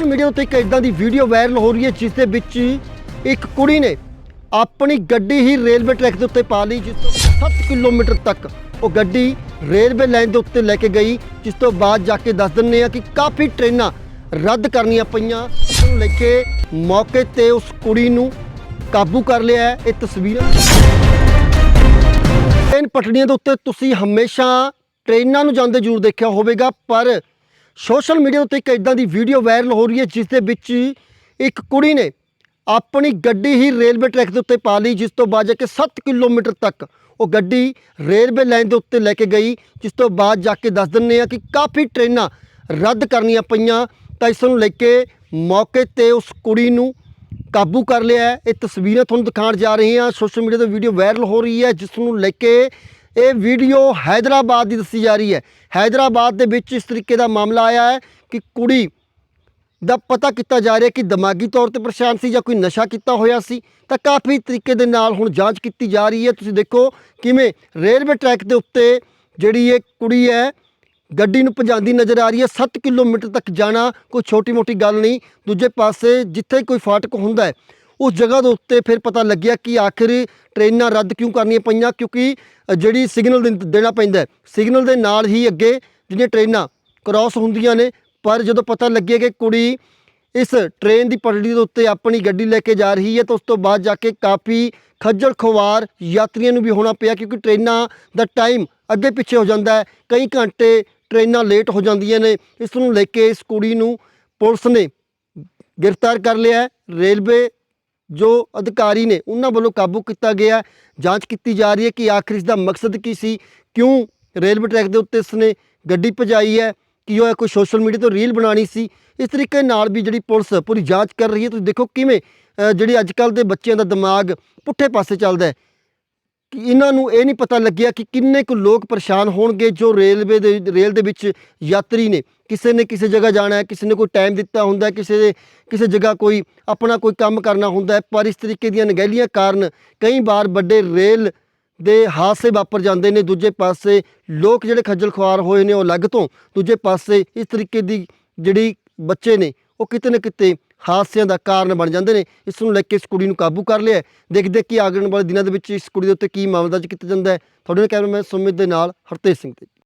Social media ਉੱਤੇ ਇੱਕ ਇਦਾਂ ਦੀ ਵੀਡੀਓ ਵਾਇਰਲ ਹੋ ਰਹੀ ਹੈ, ਜਿਸ ਦੇ ਵਿੱਚ ਇੱਕ ਕੁੜੀ ਨੇ ਆਪਣੀ ਗੱਡੀ ਹੀ ਰੇਲਵੇ ਟਰੈਕ ਦੇ ਉੱਤੇ ਪਾ ਲਈ, ਜਿਸ ਤੋਂ 7 ਕਿਲੋਮੀਟਰ ਤੱਕ ਉਹ ਗੱਡੀ ਰੇਲਵੇ ਲਾਈਨ ਦੇ ਉੱਤੇ ਲੈ ਕੇ ਗਈ, ਜਿਸ ਤੋਂ ਬਾਅਦ ਜਾ ਕੇ ਦੱਸ ਦਿੰਨੇ ਆ ਕਿ ਕਾਫੀ ਟ੍ਰੇਨਾਂ ਰੱਦ ਕਰਨੀਆਂ ਪਈਆਂ। ਇਸ ਨੂੰ ਲੈ ਕੇ ਮੌਕੇ ਤੇ ਉਸ ਕੁੜੀ ਨੂੰ ਕਾਬੂ ਕਰ ਲਿਆ ਹੈ ਇਹ ਤਸਵੀਰਾਂ। ਟ੍ਰੇਨ ਪਟੜੀਆਂ ਦੇ ਉੱਤੇ ਤੁਸੀਂ ਹਮੇਸ਼ਾ ਟ੍ਰੇਨਾਂ ਨੂੰ ਜਾਂਦੇ ਜ਼ਰੂਰ ਦੇਖਿਆ ਹੋਵੇਗਾ, ਪਰ ਸੋਸ਼ਲ ਮੀਡੀਆ ਉੱਤੇ ਇੱਕ ਇਦਾਂ ਦੀ ਵੀਡੀਓ ਵਾਇਰਲ ਹੋ ਰਹੀ ਹੈ, ਜਿਸ ਦੇ ਵਿੱਚ ਇੱਕ ਕੁੜੀ ਨੇ ਆਪਣੀ ਗੱਡੀ ਹੀ ਰੇਲਵੇ ਟਰੈਕ ਦੇ ਉੱਤੇ ਪਾ ਲਈ, ਜਿਸ ਤੋਂ ਬਾਅਦ ਜਾ ਕੇ 7 ਕਿਲੋਮੀਟਰ ਤੱਕ ਉਹ ਗੱਡੀ ਰੇਲਵੇ ਲਾਈਨ ਦੇ ਉੱਤੇ ਲੈ ਕੇ ਗਈ, ਜਿਸ ਤੋਂ ਬਾਅਦ ਜਾ ਕੇ ਦੱਸ ਦਿੰਨੇ ਆ ਕਿ ਕਾਫੀ ਟ੍ਰੇਨਾਂ ਰੱਦ ਕਰਨੀਆਂ ਪਈਆਂ। ਤਾਂ ਇਸ ਨੂੰ ਲੈ ਕੇ ਮੌਕੇ ਤੇ ਉਸ ਕੁੜੀ ਨੂੰ ਕਾਬੂ ਕਰ ਲਿਆ ਇਹ ਤਸਵੀਰਾਂ ਤੁਹਾਨੂੰ ਦਿਖਾਉਣ ਜਾ ਰਹੇ ਹਾਂ। ਸੋਸ਼ਲ ਮੀਡੀਆ ਤੇ ਵੀਡੀਓ ਵਾਇਰਲ ਹੋ ਰਹੀ ਹੈ, ਜਿਸ ਨੂੰ ਲੈ ਕੇ ਇਹ ਵੀਡੀਓ ਹైదరాబాద్ ਦੀ ਦੱਸੀ ਜਾ ਰਹੀ ਹੈ। ਹైదరాబాద్ ਦੇ ਵਿੱਚ ਇਸ ਤਰੀਕੇ ਦਾ ਮਾਮਲਾ ਆਇਆ ਹੈ ਕਿ ਕੁੜੀ ਦਾ ਪਤਾ ਕੀਤਾ ਜਾ ਰਿਹਾ ਕਿ ਦਿਮਾਗੀ ਤੌਰ ਤੇ ਪਰੇਸ਼ਾਨ ਸੀ ਜਾਂ ਕੋਈ ਨਸ਼ਾ ਕੀਤਾ ਹੋਇਆ ਸੀ। ਤਾਂ ਕਾਫੀ ਤਰੀਕੇ ਦੇ ਨਾਲ ਹੁਣ ਜਾਂਚ ਕੀਤੀ ਜਾ ਰਹੀ ਹੈ। ਤੁਸੀਂ ਦੇਖੋ ਕਿਵੇਂ ਰੇਲਵੇ ਟਰੈਕ ਦੇ ਉੱਤੇ ਜਿਹੜੀ ਇਹ ਕੁੜੀ ਹੈ, ਗੱਡੀ ਨੂੰ ਭਜਾਉਂਦੀ ਨਜ਼ਰ ਆ ਰਹੀ ਹੈ। 7 ਕਿਲੋਮੀਟਰ ਤੱਕ ਜਾਣਾ ਕੋਈ ਛੋਟੀ ਮੋਟੀ ਗੱਲ ਨਹੀਂ। ਦੂਜੇ ਪਾਸੇ ਜਿੱਥੇ ਕੋਈ ਫਾਟਕ ਹੁੰਦਾ ਹੈ ਉਸ ਜਗ੍ਹਾ ਦੇ ਉੱਤੇ ਫਿਰ ਪਤਾ ਲੱਗਿਆ ਕਿ ਆਖਿਰ ਟ੍ਰੇਨਾਂ ਰੱਦ ਕਿਉਂ ਕਰਨੀਆਂ ਪਈਆਂ? ਕਿਉਂਕਿ ਜਿਹੜੀ ਸਿਗਨਲ ਦੇ- ਦੇਣਾ ਪੈਂਦਾ ਸਿਗਨਲ ਦੇ ਨਾਲ ਹੀ ਅੱਗੇ ਜਿਹੜੀਆਂ ਟ੍ਰੇਨਾਂ ਕ੍ਰਾਸ ਹੁੰਦੀਆਂ ਨੇ, ਪਰ ਜਦੋਂ ਪਤਾ ਲੱਗਿਆ ਕਿ ਕੁੜੀ ਇਸ ਟ੍ਰੇਨ ਦੀ ਪਟੜੀ ਦੇ ਉੱਤੇ ਆਪਣੀ ਗੱਡੀ ਲੈ ਕੇ ਜਾ ਰਹੀ ਹੈ, ਤਾਂ ਉਸ ਤੋਂ ਬਾਅਦ ਜਾ ਕੇ ਕਾਫੀ ਖੱਜਲ ਖੁਆਰ ਯਾਤਰੀਆਂ ਨੂੰ ਵੀ ਹੋਣਾ ਪਿਆ, ਕਿਉਂਕਿ ਟ੍ਰੇਨਾਂ ਦਾ ਟਾਈਮ ਅੱਗੇ ਪਿੱਛੇ ਹੋ ਜਾਂਦਾ ਹੈ। ਕਈ ਘੰਟੇ ਟ੍ਰੇਨਾਂ ਲੇਟ ਹੋ ਜਾਂਦੀਆਂ ਨੇ। ਇਸ ਨੂੰ ਲੈ ਕੇ ਇਸ ਕੁੜੀ ਨੂੰ ਪੁਲਿਸ ਨੇ ਗ੍ਰਿਫਤਾਰ ਕਰ ਲਿਆ ਰੇਲਵੇ ਜੋ ਅਧਿਕਾਰੀ ਨੇ ਉਹਨਾਂ ਵੱਲੋਂ ਕਾਬੂ ਕੀਤਾ ਗਿਆ। ਜਾਂਚ ਕੀਤੀ ਜਾ ਰਹੀ ਹੈ ਕਿ ਆਖਿਰ ਇਸ ਦਾ ਮਕਸਦ ਕੀ ਸੀ? ਕਿਉਂ ਰੇਲਵੇ ਟਰੈਕ ਦੇ ਉੱਤੇ ਇਸਨੇ ਗੱਡੀ ਭਜਾਈ ਹੈ? ਕਿ ਉਹ ਕੋਈ ਸੋਸ਼ਲ ਮੀਡੀਆ ਤੋਂ ਰੀਲ ਬਣਾਣੀ ਸੀ? ਇਸ ਤਰੀਕੇ ਨਾਲ ਵੀ ਜਿਹੜੀ ਪੁਲਿਸ ਪੂਰੀ ਜਾਂਚ ਕਰ ਰਹੀ ਹੈ ਤੁਸੀਂ ਦੇਖੋ ਕਿਵੇਂ ਅ, ਜਿਹੜੀ ਅੱਜ ਕੱਲ ਦੇ ਬੱਚਿਆਂ ਦਾ ਦਿਮਾਗ ਪੁੱਠੇ ਪਾਸੇ ਚੱਲਦਾ ਹੈ। ਕਿ ਇਹਨਾਂ ਨੂੰ ਇਹ ਨਹੀਂ ਪਤਾ ਲੱਗਿਆ ਕਿ ਕਿੰਨੇ ਕੁ ਲੋਕ ਪਰੇਸ਼ਾਨ ਹੋਣਗੇ ਜੋ ਰੇਲਵੇ ਦੇ ਰੇਲ ਦੇ ਵਿੱਚ ਯਾਤਰੀ ਨੇ। ਕਿਸੇ ਨੇ ਕਿਸੇ ਜਗ੍ਹਾ ਜਾਣਾ ਹੈ, ਕਿਸੇ ਨੇ ਕੋਈ ਟਾਈਮ ਦਿੱਤਾ ਹੁੰਦਾ ਹੈ, ਕਿਸੇ ਦੇ, ਕਿਸੇ ਜਗ੍ਹਾ ਕੋਈ ਆਪਣਾ ਕੋਈ ਕੰਮ ਕਰਨਾ ਹੁੰਦਾ ਹੈ, ਪਰ ਇਸ ਤਰੀਕੇ ਦੀਆਂ ਨਗਹਿਲੀਆਂ ਕਾਰਨ ਕਈ ਵਾਰ ਵੱਡੇ ਰੇਲ ਦੇ ਹਾਦਸੇ ਵਾਪਰ ਜਾਂਦੇ ਨੇ, ਦੂਜੇ ਪਾਸੇ ਲੋਕ ਜਿਹੜੇ ਖੱਜਲ ਖੁਆਰ ਹੋਏ ਨੇ ਉਹ ਅਲੱਗ ਤੋਂ, ਦੂਜੇ ਪਾਸੇ ਇਸ ਤਰੀਕੇ ਦੀ ਜਿਹੜੀ ਬੱਚੇ ਨੇ, ਉਹ ਕਿਤੇ ਨਾ ਕਿਤੇ ਹਾਦਸਿਆਂ ਦਾ ਕਾਰਨ ਬਣ ਜਾਂਦੇ ਨੇ, ਇਸ ਨੂੰ ਲੈ ਕੇ ਇਸ ਕੁੜੀ ਨੂੰ ਕਾਬੂ ਕਰ ਲਿਆ ਦੇਖਦੇ ਕਿ ਆਗਣ ਵਾਲੇ ਦਿਨਾਂ ਦੇ ਵਿੱਚ ਇਸ ਕੁੜੀ ਦੇ ਉੱਤੇ ਕੀ ਮਾਮਲਾ ਦਰਜ ਕੀਤਾ ਜਾਂਦਾ ਹੈ। ਤੁਹਾਡੇ ਨਾਲ ਕੈਮਰਾਮੈਨ ਸੁਮਿਤ ਦੇ ਨਾਲ ਹਰਤੇਜ ਸਿੰਘ ਤੇ।